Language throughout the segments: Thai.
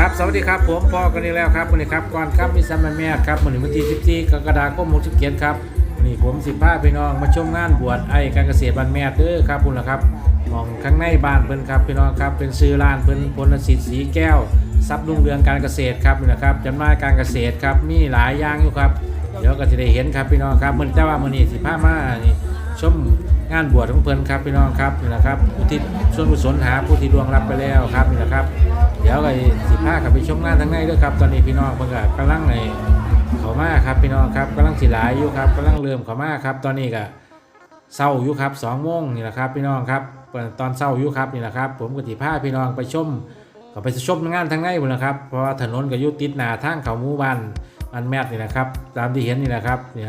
ครับสวัสดีครับผมพ่อกันนี่แล้วครับวันนี้ครับก่อนครับมีซัมแม่ครับวันนี้วันที่14กรกฎาคม67ครับวันนี้ผมสิพาพี่น้องมาชมงานบวชไอ้การเกษตรบ้านแม่เด้อครับคุณล่ะครับมองข้างในบ้านเพิ่นครับพี่น้องครับเป็นซื้อร้านเพิ่นพลสิทธิ์สีแก้วทรัพย์รุ่งเรืองการเกษตรครับนี่นะครับจำหน่ายการเกษตรครับมีหลายอย่างอยู่ครับเดี๋ยวก็จะได้เห็นครับพี่น้องครับมันแต่ว่ามื้อนี้สิพามานี่ชมงานบวชของเพิ่นครับพี่น้องครับนี่นะครับอุทิศส่วนกุศลหาผู้ที่ดวงรับไปแล้วครับนี่นะครับ ดี๋ยวก็สิพาขับไปชมงานทางในด้วยครับ ตอนนี้พี่น้องเพิ่นก็กำลังในเขามาครับพี่น้องครับกำลังสิหลายอยู่ครับกำลังเริ่มเขามาครับ ตอนนี้ก็เศร้าอยู่ครับสองโมงนี่แหละครับ พี่น้องครับตอนเศร้าอยู่ครับนี่แหละครับ ผมก็สิพาพี่น้องไปชมก็ไปชมงานทางในหมดแล้วครับ เพราะว่าถนนก็ยู่ติดหนาทางเขาหมู่บ้านอันแมทนี่นะครับ ตามที่เห็นนี่แหละครับเนี่ย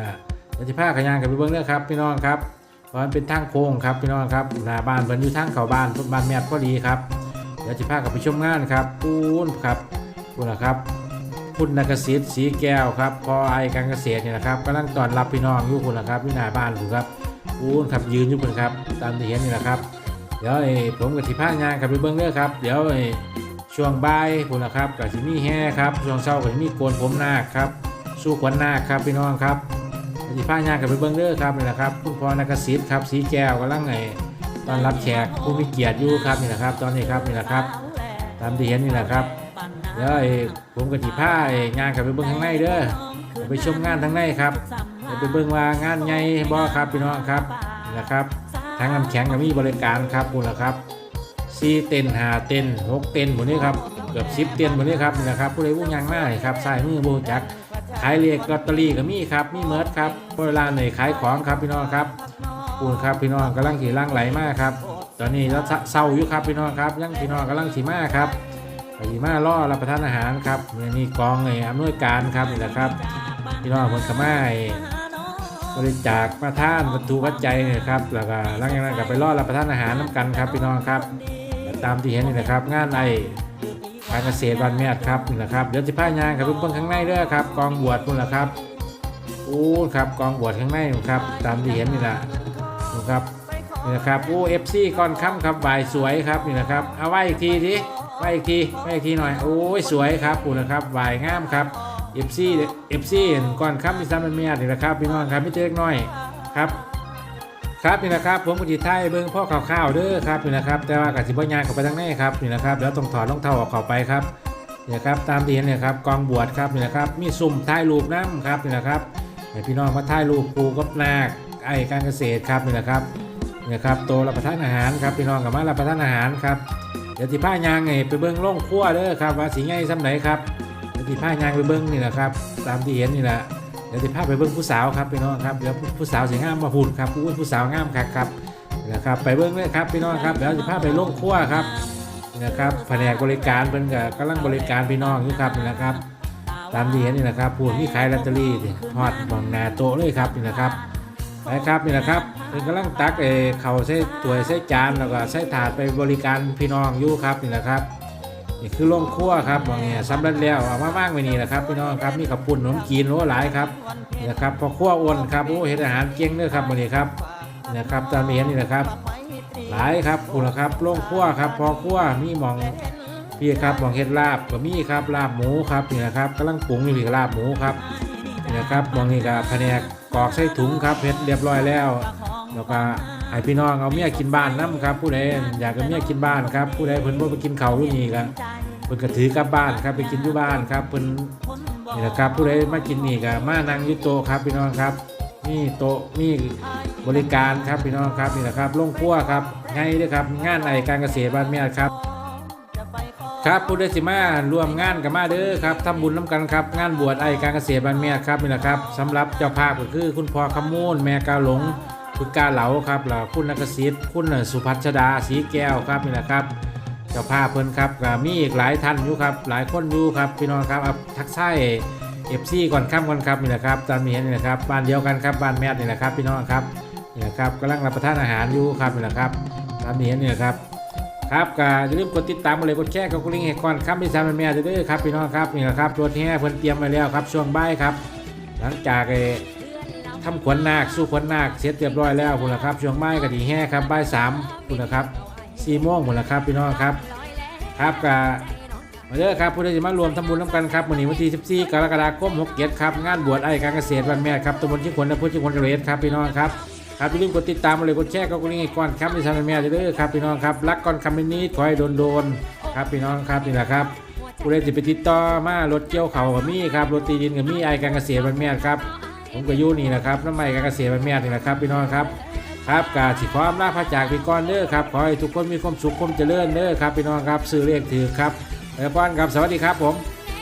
เดี๋ยวสิพาขยานกันไปเบิ่งเด้อครับ พี่น้องครับเพราะมันเป็นทางโค้งครับพี่น้องครับหน้าบ้านเพิ่นอยู่ทางเขาบ้านบ้านแมทพอดีครับ ดี๋ยวจะพากับไปชมงานครับปูนครับปูนะครับคุณนักศิษย์สีแก้วครับพอไอการเกษตรเนี่ยนะครับกำลังต้อนรับพี่น้องอยู่คุณนะครับที่หน้าบ้านผมครับปูนครับยืนอยู่คุณครับตามที่เห็นนี่นะครับ เดี๋ยวไอ้ผมกับที่พางานกับไปเบิ้งเด้อครับเดี๋ยวไอ้ช่วงบ่ายคุณนะครับกับที่มีแห่ครับช่วงเช้ากับที่มีโกนผมหน้าครับสู้ขวัญนาครับพี่น้องครับที่พางานกับไปเบิ้งเด้อครับนี่แหละครับ คุณพอนักศิษย์ครับสีแก้วกำลังไอ้ ตอนรับแขกผู้มีเกียรติอยู่ครับนี่แหละครับ ตอนนี้ครับนี่แหละครับ ตามที่เห็นนี่แหละครับเดี๋ยวไอ้ผมกับที่ผ้าไอ้งานกับไปเบิ้งข้างในเด้อไปชมงานทางในครับไปเบิ้งว่างานใหญ่บ่ครับพี่น้องครับนี่แหละครับทางน้ำแข็งก็มีบริการครับคุณละครับซีเต็นหาเต็นหกเต็นหมดนี้ครับเกือบสิบเต็นหมดนี้ครับนี่แหละครับผู้ใดผู้ยังหน้าครับใส่มือโบจักขายเรียกลอตเตอรี่ก็มีครับมีเมิร์ดครับเวลาไหนขายของครับพี่น้องครับ ปูนครับพี่น้องกำลังขี่ล่างไหลมากครับ ตอนนี้เราเศร้าอยู่ครับพี่น้องครับยังพี่น้องกำลังขี่มาครับขี่มาล่อรับประทานอาหารครับนี่นี่กองไอ้อำนวยการครับนี่แหละครับ พี่น้องคนขมาไอ้บริจาคมาท่านวัตถุปัจจัยเนี่ยครับแล้วก็หลังจากนั้นก็ไปล่อรับประทานอาหารน้ำกันครับ พี่น้องครับ ตามที่เห็นนี่นะครับ งานไอการเกษตรบ้านแม่ครับนี่แหละครับเดี๋ยวจะพายางครับเพิ่งข้างในเด้อครับ กองบวชนู่นแหละครับโอ้ครับกองบวชข้างในนู่นครับ ตามที่เห็นนี่แหละ นะครับนี่นะครับโอ้เอฟซีก่อนค่ำครับบ่ายสวยครับนี่นะครับเอาไว้อีกทีทีไว้อีกทีไว้อีกทีหน่อยโอ้ยสวยครับปูนะครับบ่ายงามครับเอฟซีเอฟซีก่อนค่ำมีซ้ำเป็นเมียนี่นะครับพี่น้องครับไม่เล็กน้อยครับครับนี่นะครับผมกติไทยเบิ้งพ่อข่าวๆเด้อครับนี่นะครับ แต่ว่ากสิบยานเข้าไปทางในครับนี่นะครับเดี๋ยวต้องถอดรองเท้าออกเข้าไปครับนี่นะครับตามที่เห็นเนี่ยครับกองบวชครับนี่นะครับมีสุ่มถ่ายรูปน้ำครับนี่นะครับให้พี่น้องมาถ่ายรูปปูกับนาค ไอ้การเกษตรครับนี่แหละครับนี่ครับโตรับประทานอาหารครับพี่น้องกับมารับประทานอาหารครับเดี๋ยวที่ผ้ายางไงไปเบิ้งล่องคั่วเด้อครับว่าสีไงซ้ำไหนครับเดี๋ยวที่ผ้ายางไปเบิ้งนี่แหละครับตามที่เห็นนี่แหละเดี๋ยวที่ผ้าไปเบิ้งผู้สาวครับพี่น้องครับเดี๋ยวผู้สาวสีงามมาหุ่นครับผู้ผู้สาวงามครับครับนี่แหละครับไปเบิ้งเลยครับพี่น้องครับเดี๋ยวที่ผ้าไปล่องคั่วครับนี่นะครับแผนกบริการเป็นกับกำลังบริการพี่น้องอยู่ครับนี่นะครับ ตามที่เห็นนี่นะครับผู้ที่ขายลอตเตอรี่นี่ฮอดบองหนาโตะเลยครับนี่นะครับ นะครับนี่นะครับเป็นกำลังตักเอเขาใส่ถ้วยใส่จานแล้วก็ใส่ถาดไปบริการพี่น้องอยู่ครับนี่นะครับนี่คือโรงครัวครับบางเนี่ยสำเร็จแล้วเอามามากไปนี่นะครับพี่น้องครับมีขับปุ่นขนมจีนโอ้หลายครับนี่นะครับพอครัวอ้วนครับโอ้เห็ดอาหารเก่งเด้อครับวันนี้ครับนี่นะครับตามเห็นนี่นะครับ หลายครับคุณนะครับโรงครัวครับพอครัวมีหมองพี่ครับหมองเห็ดลาบก็มีครับลาบหมูครับนี่นะครับกำลังปรุงอยู่พี่ลาบหมูครับนี่นะครับมองนี่ก็แผนก กรอกใส่ถุงครับเพ็ดเรียบร้อยแล้วแล้วก็ให้พี่น้องเอาเมียกินบ้านน้ำครับ ผู้ใดอยากเอาเมียกินบ้านครับผู้ใดเพิ่นบ่ไปกินเขาวอยู่นี่ก็เพิ่นก็ถือกลับบ้านครับไปกินอยู่บ้านครับเพิ่นนี่นะครับผู้ใดมากินนี่ก็มานั่งอยู่โต๊ะครับพี่น้องครับนี่โต๊ะนี่บริการครับพี่น้องครับนี่นะครับโรงครัวครับไงเด้อครับงานไอการเกษตรบ้านเมียครับ ครับผู้ได้สิมารวมงานกับมาเด้อครับทำบุญน้ำกันครับ งานบวชไอการเกษตรบ้านแม่ครับนี่แหละครับสำหรับเจ้าภาพก็คือคุณพ่อขมูลแม่กาหลงคุณกาเหลาครับแล้วคุณนักศิษย์คุณสุพัชดาสีแก้วครับนี่แหละครับ เจ้าภาพเพิ่นครับก็มีอีกหลายท่านอยู่ครับ หลายคนอยู่ครับพี่น้องครับเอาทักไส้เอฟซีก่อนค่ำก่อนครับนี่แหละครับตามนี้เห็นนี่แหละครับบ้านเดียวกันครับบ้านแม่นี่แหละครับพี่น้องครับนี่แหละครับกำลังรับประทานอาหารอยู่ครับนี่แหละครับตามนี้เห็นนี่แหละครับ ครับก็อย่าลืมกดติดตามมาเลยกดแชร์กับกดลิงก์ให้ก่อนครับพี่สามแม่จะด้วยครับพี่น้องครับนี่แหละครับตัวแท้เพิ่นเตรียมไว้แล้วครับ ช่วงบ่ายครับ หลังจากไอ้ทำขวัญนาคสู้ขวัญนาคเสร็จเรียบร้อยแล้วคุณละครับ ช่วงบ่ายก็ดีแห่ครับบ่ายสามคุณละครับสี่โมงคุณละครับพี่น้องครับ ครับก็มาเด้อครับผู้ใดจะมารวมทำบุญร่วมกันครับวันนี้วันที่14กรกฎาคม67ครับงานบวชไอ้การเกษตรวันแม่ครับตำบลชิงขวนอำเภอชิงขวนกระเหรครับพี่น้องครับ ครับอย่าลืมกดติดตามมาเลยกดแชร์ก็กดลิงก์ก่อนครับในชาแนลแม่เด้อครับพี่น้องครับรักก่อนคำนี้ขอให้โดนโดนครับพี่น้องครับนี่แหละครับผู้ใดจะไปติดต่อมารถเกี่ยวเขากับมี่ครับรถตีดินกับมี่ไอ้การเกษตรวันแม่ครับผมก็อยู่นี่แหละครับน้ำไม้การเกษตรวันแม่นี่แหละครับพี่น้องครับครับกาสิขออำลาพระจากพี่ก้อนเด้อครับขอให้ทุกคนมีความสุขความเจริญเด้อครับพี่น้องครับซื้อเลขถือครับแล้วป้อนครับสวัสดีครับผม